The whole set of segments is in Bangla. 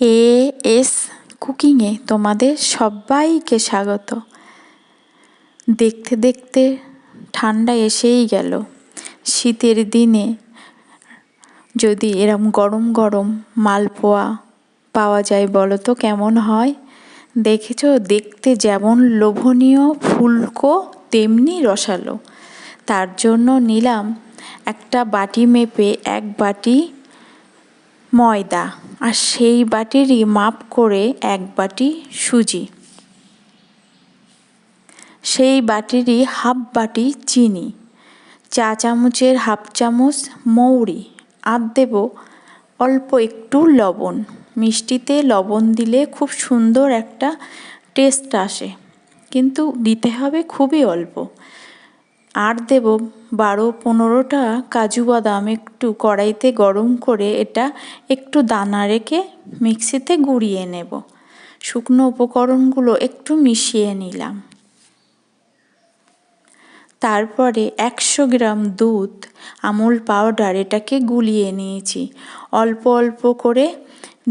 এ এস কুকিংয়ে তোমাদের সবাইকে স্বাগত। দেখতে দেখতে ঠান্ডা এসেই গেল। শীতের দিনে যদি এরম গরম গরম মালপোয়া পাওয়া যায় বলো তো কেমন হয়? দেখেছ? দেখতে যেমন লোভনীয় ফুলকো, তেমনি রসালো। তার জন্য নিলাম একটা বাটি মেপে এক বাটি ময়দা। আর সেই বাটিরই মাপ করে এক বাটি সুজি। সেই বাটিরই হাফ বাটি চিনি, চা চামচের হাফ চামচ মৌরি, আর দেব অল্প একটু লবণ। মিষ্টিতে লবণ দিলে খুব সুন্দর একটা টেস্ট আসে, কিন্তু দিতে হবে খুবই অল্প। আর দেব বারো পনেরোটা কাজু বাদাম একটু কড়াইতে গরম করে এটা একটু দানা রেখে মিক্সিতে গুঁড়িয়ে নেব। শুকনো উপকরণগুলো একটু মিশিয়ে নিলাম। তারপরে একশো গ্রাম দুধ, আমুল পাউডার এটাকে গুলিয়ে নিয়েছি। অল্প অল্প করে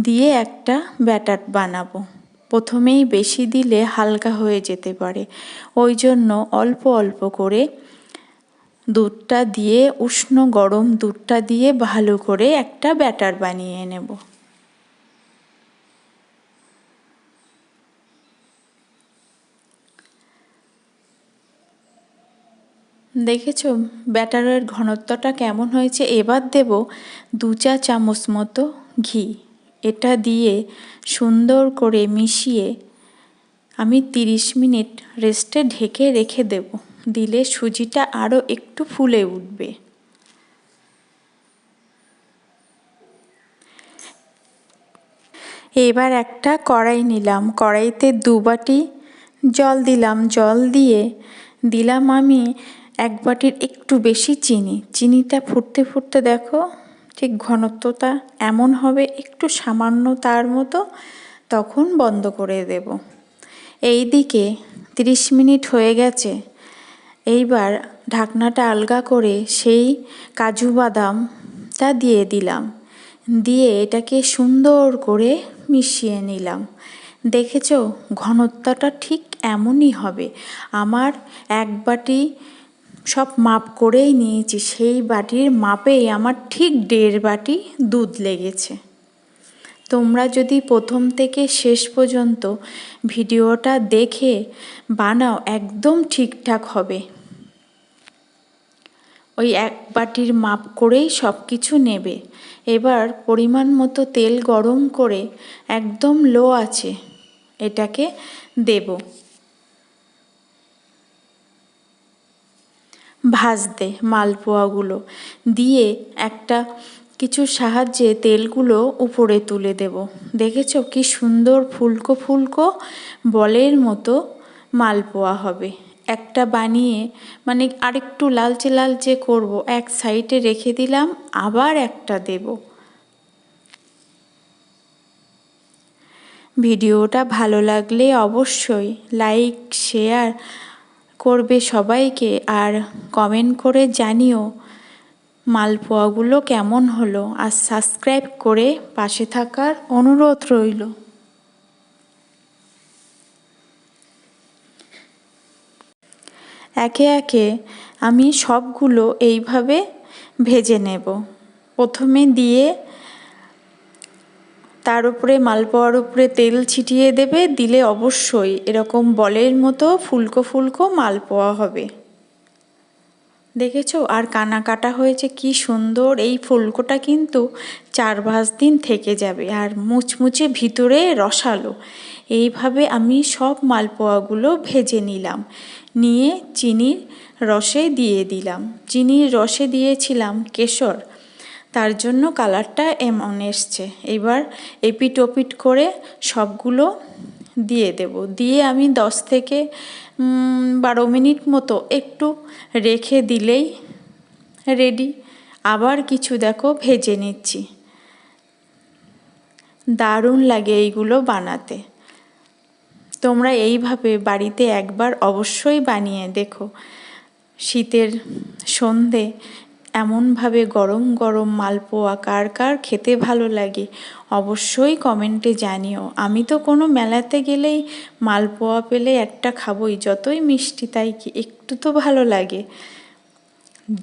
দিয়ে একটা ব্যাটার বানাবো। প্রথমেই বেশি দিলে হালকা হয়ে যেতে পারে। ওই জন্য অল্প অল্প করে দুধটা দিয়ে, উষ্ণ গরম দুধটা দিয়ে ভালো করে একটা ব্যাটার বানিয়ে নেব। দেখেছ? ব্যাটারের ঘনত্বটা কেমন হয়েছে? এবার দেব দু চা চামচ মতো ঘি। এটা দিয়ে সুন্দর করে মিশিয়ে আমি তিরিশ মিনিট রেস্টে ঢেকে রেখে দেব। দিলে সুজিটা আরও একটু ফুলে উঠবে। এবার একটা কড়াই নিলাম। কড়াইতে দু বাটি জল দিলাম। জল দিয়ে দিলাম আমি এক বাটির একটু বেশি চিনি। চিনিটা ফুটতে ফুটতে দেখো ঠিক ঘনত্বটা এমন হবে, একটু সামান্য তার মতো, তখন বন্ধ করে দেব। এই দিকে তিরিশ মিনিট হয়ে গেছে। এইবার ঢাকনাটা আলগা করে সেই কাজু বাদামটা দিয়ে দিলাম। দিয়ে এটাকে সুন্দর করে মিশিয়ে নিলাম। দেখেছ, ঘনত্বটা ঠিক এমনই হবে। আমার এক বাটি সব মাপ করেই নিয়েছি, সেই বাটির মাপেই আমার ঠিক দেড় বাটি দুধ লেগেছে। তোমরা যদি প্রথম থেকে শেষ পর্যন্ত ভিডিওটা দেখে বানাও, একদম ঠিকঠাক হবে। ওই এক বাটির মাপ করেই সব কিছু নেবে। এবার পরিমাণ মতো তেল গরম করে একদম লো আছে এটাকে দেব। ভাজতে মালপোয়াগুলো দিয়ে একটা কিছু সাহায্যে তেলগুলো উপরে তুলে দেব। দেখেছ কি সুন্দর ফুলকো ফুলকো বলের মতো মালপোয়া হবে। একটা বানিয়ে মানে আরেকটু লালচে লালচে করব। এক সাইডে রেখে দিলাম, আবার একটা দেব। ভিডিওটা ভালো লাগলে অবশ্যই লাইক, শেয়ার করবে সবাইকে আর কমেন্ট করে জানিও মালপোয়াগুলো কেমন হলো। আর সাবস্ক্রাইব করে পাশে থাকার অনুরোধ রইল। একে একে আমি সবগুলো এইভাবে ভেজে নেব। প্রথমে দিয়ে তার উপরে মালপোয়ার উপরে তেল ছিটিয়ে দেবে, দিলে অবশ্যই এরকম বলের মতো ফুলকো ফুলকো মালপোয়া হবে। দেখেছ? আর কানা কাটা হয়েছে কি সুন্দর এই ফুলকোটা কিন্তু চার পাঁচ দিন থেকে যাবে আর মুচমুচে ভিতরে রসালো। এইভাবে আমি সব মালপোয়াগুলো ভেজে নিলাম। নিয়ে চিনির রসে দিয়ে দিলাম। চিনির রসে দিয়েছিলাম কেশর। তার জন্য কালারটা এমন এসছে। এবার এপিট ওপিট করে সবগুলো দিয়ে দেব। দিয়ে আমি দশ থেকে বারো মিনিট মতো একটু রেখে দিলেই রেডি আবার কিছু দেখো, ভেজে নিচ্ছি। দারুণ লাগে এইগুলো বানাতে। তোমরা এইভাবে বাড়িতে একবার অবশ্যই বানিয়ে দেখো। শীতের সন্ধে এমনভাবে গরম গরম মালপোয়া কার কার খেতে ভালো লাগে অবশ্যই কমেন্টে জানিও। আমি তো কোনো মেলাতে গেলেই মালপোয়া পেলে একটা খাবই, যতই মিষ্টি তাই কি একটু তো ভালো লাগে।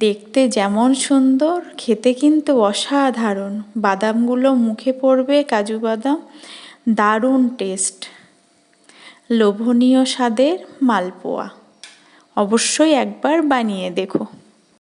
দেখতে যেমন সুন্দর, খেতে কিন্তু অসাধারণ। বাদামগুলো মুখে পড়বে কাজু বাদাম, দারুণ টেস্ট। লোভনীয় স্বাদের মালপোয়া। অবশ্যই একবার বানিয়ে দেখো।